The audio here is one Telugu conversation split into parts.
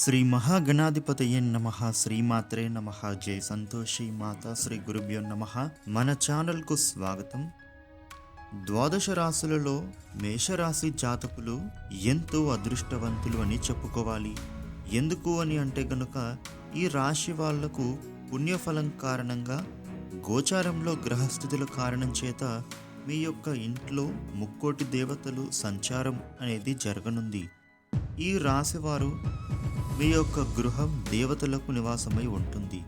శ్రీ మహాగణాధిపతయ నమ శ్రీమాత్రే నమ జయ సంతోషి మాత శ్రీ గురుభ్యో నమ. మన ఛానల్కు స్వాగతం. ద్వాదశ రాశులలో మేషరాశి జాతకులు ఎంతో అదృష్టవంతులు అని చెప్పుకోవాలి. ఎందుకు అని అంటే గనుక ఈ రాశి వాళ్ళకు పుణ్యఫలం కారణంగా గోచారంలో గ్రహస్థితుల కారణం చేత మీ యొక్క ఇంట్లో ముక్కోటి దేవతలు సంచారం అనేది జరగనుంది. ఈ రాశివారు మీ యొక్క గృహం దేవతలకు నివాసమై ఉంటుంది.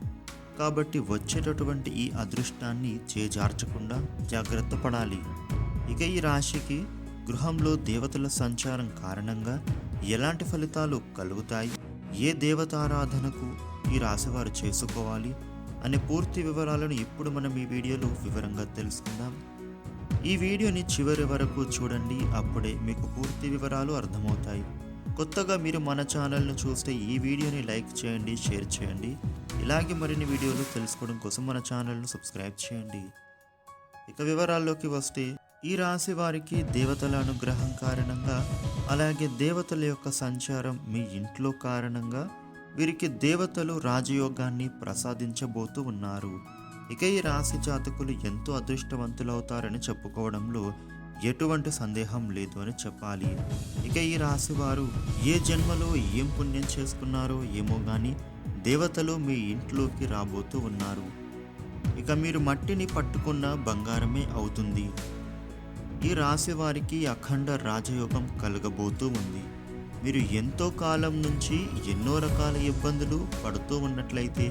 కాబట్టి వచ్చేటటువంటి ఈ అదృష్టాన్ని చేజార్చకుండా జాగ్రత్త పడాలి. ఇక ఈ రాశికి గృహంలో దేవతల సంచారం కారణంగా ఎలాంటి ఫలితాలు కలుగుతాయి? ఏ దేవతారాధనకు ఈ రాశివారు చేసుకోవాలి? అనే పూర్తి వివరాలను ఇప్పుడు మనం ఈ వీడియోలో వివరంగా తెలుసుకుందాం. ఈ వీడియోని చివరి వరకు చూడండి. అప్పుడే మీకు పూర్తి వివరాలు అర్థమవుతాయి. కొత్తగా మీరు మన ఛానల్ను చూస్తే ఈ వీడియోని లైక్ చేయండి షేర్ చేయండి. ఇలాగే మరిన్ని వీడియోలు తెలుసుకోవడం కోసం మన ఛానల్ను సబ్స్క్రైబ్ చేయండి. ఇక వివరాల్లోకి వస్తే ఈ రాశి వారికి దేవతల అనుగ్రహం కారణంగా అలాగే దేవతల యొక్క సంచారం మీ ఇంట్లో కారణంగా వీరికి దేవతలు రాజయోగాన్ని ప్రసాదించబోతూ ఉన్నారు. ఇక ఈ రాశి జాతకులు ఎంతో అదృష్టవంతులవుతారని చెప్పుకోవడంలో ఎటువంటి సందేహం లేదు అని చెప్పాలి. ఇక ఈ రాశివారు ఏ జన్మలో ఏం పుణ్యం చేసుకున్నారో ఏమో కానీ దేవతలు మీ ఇంట్లోకి రాబోతూ ఉన్నారు. ఇక మీరు మట్టిని పట్టుకున్న బంగారమే అవుతుంది. ఈ రాశి వారికి అఖండ రాజయోగం కలగబోతూ ఉంది. మీరు ఎంతో కాలం నుంచి ఎన్నో రకాల ఇబ్బందులు పడుతూ ఉన్నట్లయితే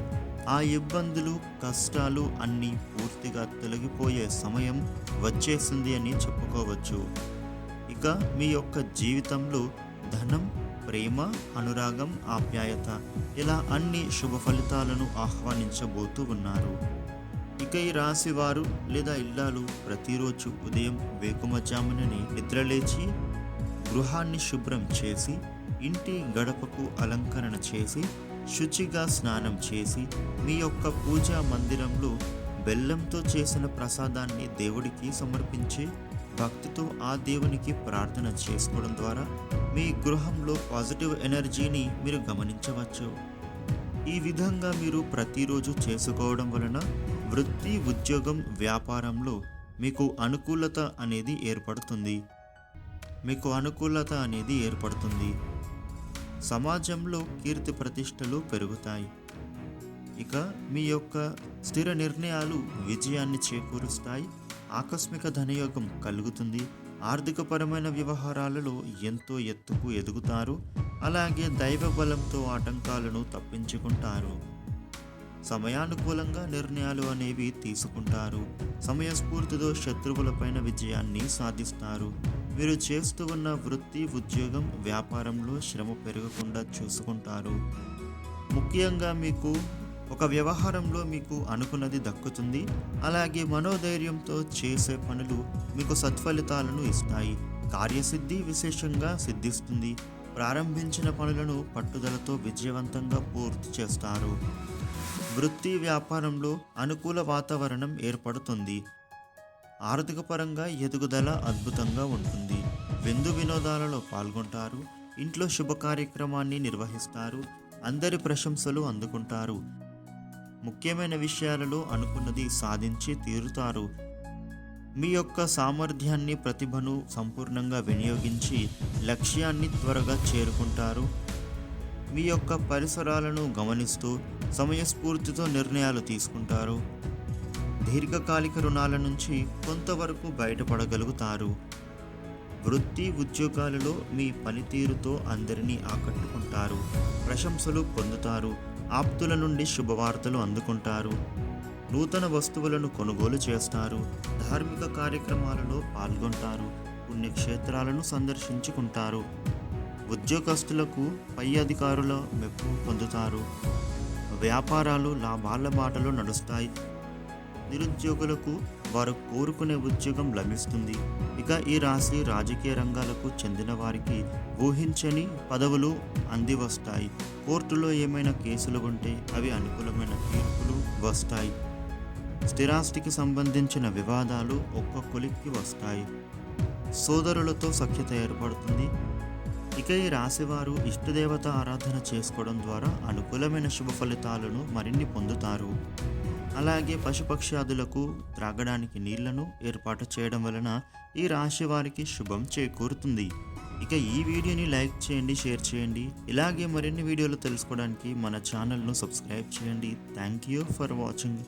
ఆ ఇబ్బందులు కష్టాలు అన్నీ పూర్తిగా తొలగిపోయే సమయం వచ్చేసింది అని చెప్పుకోవచ్చు. ఇక మీ యొక్క జీవితంలో ధనం ప్రేమ అనురాగం ఆప్యాయత ఇలా అన్ని శుభ ఫలితాలను ఆహ్వానించబోతూ ఉన్నారు. ఇక ఈ రాశివారు లేదా ఇల్లాలు ప్రతిరోజు ఉదయం వేకుమజామునని నిద్రలేచి గృహాన్ని శుభ్రం చేసి ఇంటి గడపకు అలంకరణ చేసి శుచిగా స్నానం చేసి మీ యొక్క పూజా మందిరంలో బెల్లంతో చేసిన ప్రసాదాన్ని దేవుడికి సమర్పించి భక్తితో ఆ దేవునికి ప్రార్థన చేసుకోవడం ద్వారా మీ గృహంలో పాజిటివ్ ఎనర్జీని మీరు గమనించవచ్చు. ఈ విధంగా మీరు ప్రతిరోజు చేసుకోవడం వలన వృత్తి ఉద్యోగం వ్యాపారంలో మీకు అనుకూలత అనేది ఏర్పడుతుంది. మీకు అనుకూలత అనేది ఏర్పడుతుంది. సమాజంలో కీర్తి ప్రతిష్టలు పెరుగుతాయి. ఇక మీ యొక్క స్థిర నిర్ణయాలు విజయాన్ని చేకూరుస్తాయి. ఆకస్మిక ధనయోగం కలుగుతుంది. ఆర్థికపరమైన వ్యవహారాలలో ఎంతో ఎత్తుకు ఎదుగుతారు. అలాగే దైవ బలంతో ఆటంకాలను తప్పించుకుంటారు. సమయానుకూలంగా నిర్ణయాలు అనేవి తీసుకుంటారు. సమయస్ఫూర్తితో శత్రువులపైన విజయాన్ని సాధిస్తారు. మీరు చేస్తూ ఉన్న వృత్తి ఉద్యోగం వ్యాపారంలో శ్రమ పెరగకుండా చూసుకుంటారు. ముఖ్యంగా మీకు ఒక వ్యవహారంలో మీకు అనుకున్నది దక్కుతుంది. అలాగే మనోధైర్యంతో చేసే పనులు మీకు సత్ఫలితాలను ఇస్తాయి. కార్యసిద్ధి విశేషంగా సిద్ధిస్తుంది. ప్రారంభించిన పనులను పట్టుదలతో విజయవంతంగా పూర్తి చేస్తారు. వృత్తి వ్యాపారంలో అనుకూల వాతావరణం ఏర్పడుతుంది. ఆర్థిక పరంగా ఎదుగుదల అద్భుతంగా ఉంటుంది. విందు వినోదాలలో పాల్గొంటారు. ఇంట్లో శుభ కార్యక్రమాన్ని నిర్వహిస్తారు. అందరి ప్రశంసలు అందుకుంటారు. ముఖ్యమైన విషయాలలో అనుకున్నది సాధించి తీరుతారు. మీ యొక్క సామర్థ్యాన్ని ప్రతిభను సంపూర్ణంగా వినియోగించి లక్ష్యాన్ని త్వరగా చేరుకుంటారు. మీ యొక్క పరిసరాలను గమనిస్తూ సమయస్ఫూర్తితో నిర్ణయాలు తీసుకుంటారు. దీర్ఘకాలిక రుణాల నుంచి కొంతవరకు బయటపడగలుగుతారు. వృత్తి ఉద్యోగాలలో మీ పనితీరుతో అందరినీ ఆకట్టుకుంటారు. ప్రశంసలు పొందుతారు. ఆప్తుల నుండి శుభవార్తలు అందుకుంటారు. నూతన వస్తువులను కొనుగోలు చేస్తారు. ధార్మిక కార్యక్రమాలలో పాల్గొంటారు. పుణ్యక్షేత్రాలను సందర్శించుకుంటారు. ఉద్యోగస్తులకు పై అధికారుల మెప్పు పొందుతారు. వ్యాపారాలు లాభాల బాటలో నడుస్తాయి. నిరుద్యోగులకు వారు కోరుకునే ఉద్యోగం లభిస్తుంది. ఇక ఈ రాశి రాజకీయ రంగాలకు చెందిన వారికి ఊహించని పదవులు అంది వస్తాయి కోర్టులో ఏమైనా కేసులు ఉంటే అవి అనుకూలమైన తీర్పులు వస్తాయి. స్థిరాస్తికి సంబంధించిన వివాదాలు ఒక్క కొలిక్కి వస్తాయి. సోదరులతో సఖ్యత ఏర్పడుతుంది. ఇక ఈ రాశివారు ఇష్టదేవత ఆరాధన చేసుకోవడం ద్వారా అనుకూలమైన శుభ ఫలితాలను మరిన్ని పొందుతారు. అలాగే పశుపక్ష్యాదులకు త్రాగడానికి నీళ్ళను ఏర్పాటు చేయడం వలన ఈ రాశి వారికి శుభం చేకూరుతుంది. ఇక ఈ వీడియోని లైక్ చేయండి షేర్ చేయండి. ఇలాగే మరిన్ని వీడియోలు తెలుసుకోవడానికి మన ఛానల్ను సబ్స్క్రైబ్ చేయండి. Thank you for watching.